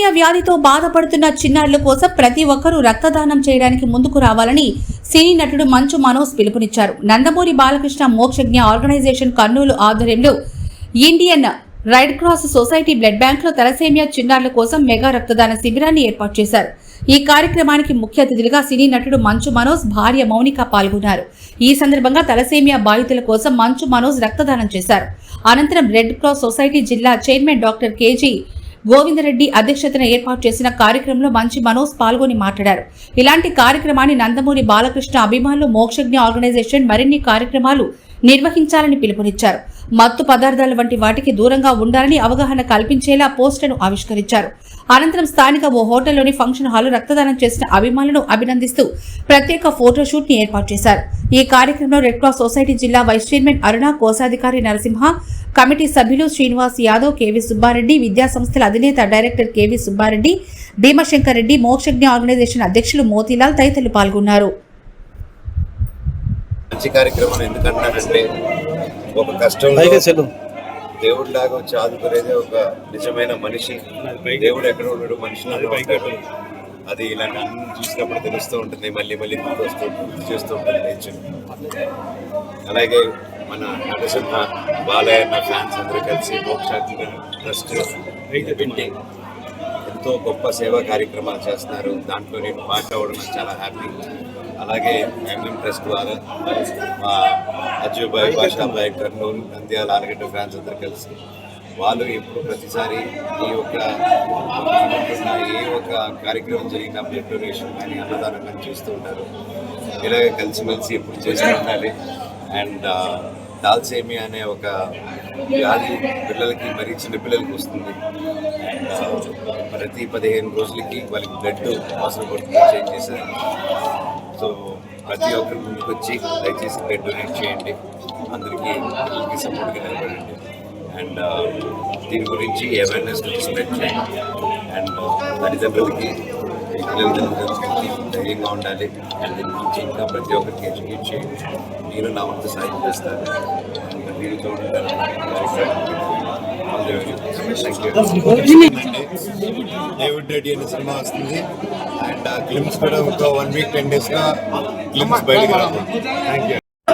Thalassemia వ్యాధితో బాధపడుతున్న చిన్నారుల కోసం ప్రతి ఒక్కరూ రక్తదానం చేయడానికి ముందుకు రావాలని సినీ నటుడు మంచు మనోజ్ పిలుపునిచ్చారు. నందమూరి బాలకృష్ణ మోక్షజ్ఞ ఆర్గనైజేషన్ కర్నూలు ఆధ్వర్యంలో Indian Red Cross Society blood బ్యాంక్లో తలసేమియా చిన్నారుల కోసం మెగా రక్తదాన శిబిరాన్ని ఏర్పాటు చేశారు. ఈ కార్యక్రమానికి ముఖ్య అతిథులుగా సినీ నటుడు మంచు మనోజ్ భార్య మౌనిక పాల్గొన్నారు. ఈ సందర్భంగా తలసేమియా బాధితుల కోసం మంచు మనోజ్ రక్తదానం చేశారు. అనంతరం రెడ్ క్రాస్ సొసైటీ జిల్లా chairman doctor K G Govinda Reddy అధ్యక్షతన ఏర్పాటు చేసిన కార్యక్రమంలో మంచి మనోజ్ పాల్గొని మాట్లాడారు. ఇలాంటి కార్యక్రమాన్ని నందమూరి బాలకృష్ణ అభిమానులు మోక్షజ్ఞ ఆర్గనైజేషన్ మరిన్ని కార్యక్రమాలు నిర్వహించాలని పిలుపునిచ్చారు. మత్తు పదార్థాల వంటి వాటికి దూరంగా ఉండాలని అవగాహన కల్పించేలా పోస్టర్ను ఆవిష్కరించారు. అనంతరం స్థానిక ఓ హోటల్లోని ఫంక్షన్ హాల్ రక్తదానం చేసిన అభిమానులను అభినందిస్తూ ప్రత్యేక ఫోటోషూట్ని ఏర్పాటు చేశారు. ఈ కార్యక్రమంలో రెడ్ క్రాస్ సొసైటీ జిల్లా వైస్ చైర్మన్ అరుణ కోశాధికారి నరసింహ కమిటీ సభ్యులు శ్రీనివాస్ యాదవ్ కేవీ సుబ్బారెడ్డి విద్యా సంస్థల అధినేత director K V Subba Reddy Bhimashankar Reddy Mokshagna organization అధ్యక్షులు మోతీలాల్ తదితరులు పాల్గొన్నారు. మంచి కార్యక్రమం ఎందుకంటానంటే ఒక చెల్లు దేవుడి లాగా వచ్చి ఆదుకునేది ఒక నిజమైన మనిషి. దేవుడు ఎక్కడ ఉన్నాడు మనిషిలో ఉంటాడు. అది ఇలాంటి అన్ని చూసినప్పుడు తెలుస్తూ ఉంటుంది మళ్ళీ మళ్ళీ గుర్తు వస్తూ గుర్తు చేస్తూ ఉంటుంది నేచర్ అలాగే మన నరసింహ బాలయ్య ఫ్యాన్స్ అందరూ కలిసి మోక్షాత్మక ట్రస్ట్ పెట్టి ఎంతో గొప్ప సేవా కార్యక్రమాలు చేస్తున్నారు. దాంట్లో నేను పార్ట్ అవ్వడం చాలా హ్యాపీ. అలాగే ఎంఎం ట్రస్ట్ ద్వారా మా అజుబాయ్ బాషాబాయ్ కర్నూలు నంద్యాల ఆలగడ్డ ఫ్యాన్స్ అందరూ కలిసి వాళ్ళు ఎప్పుడు ప్రతిసారి ఈ యొక్క ఏ ఒక కార్యక్రమం జరిగినా బ్లడ్ డొనేషన్ కానీ అన్నదానం కానీ చేస్తూ ఉంటారు. ఇలాగే కలిసిమెలిసి ఎప్పుడు చేస్తూ ఉండాలి. అండ్ డాల్సేమి అనే ఒక వ్యాధి పిల్లలకి మరీ చిన్న పిల్లలకి వస్తుంది. ప్రతి పదిహేను రోజులకి వాళ్ళకి బ్లడ్ అవసరం పడుతుంది చేంజ్ చేశారు సో ప్రతి ఒక్కరి ముందుకు వచ్చి దయచేసి బ్లడ్ డొనేట్ చేయండి. అందరికీ పిల్లలకి సపోర్ట్గా నిలబడండి. అండ్ దీని గురించి అవేర్నెస్ స్ప్రెడ్ చేయండి. అండ్ తల్లిదండ్రులకి పిల్లల తల్లిదండ్రులకి ధైర్యంగా ఉండాలి. ఇంకా ప్రతి ఒక్కరికి ఎడ్యుకేట్ చేయండి. నేను నా వంతు సాయం చేస్తాను అండ్ మీరుతో ఉంటాను డేవిడ్ రెడ్డి అనే సినిమా వస్తుంది. అండ్ ఆ క్లిమ్స్ కూడా ఒక వన్ వీక్ టెన్ డేస్గా క్లిమ్స్ బయటకు రావాలి. Thank you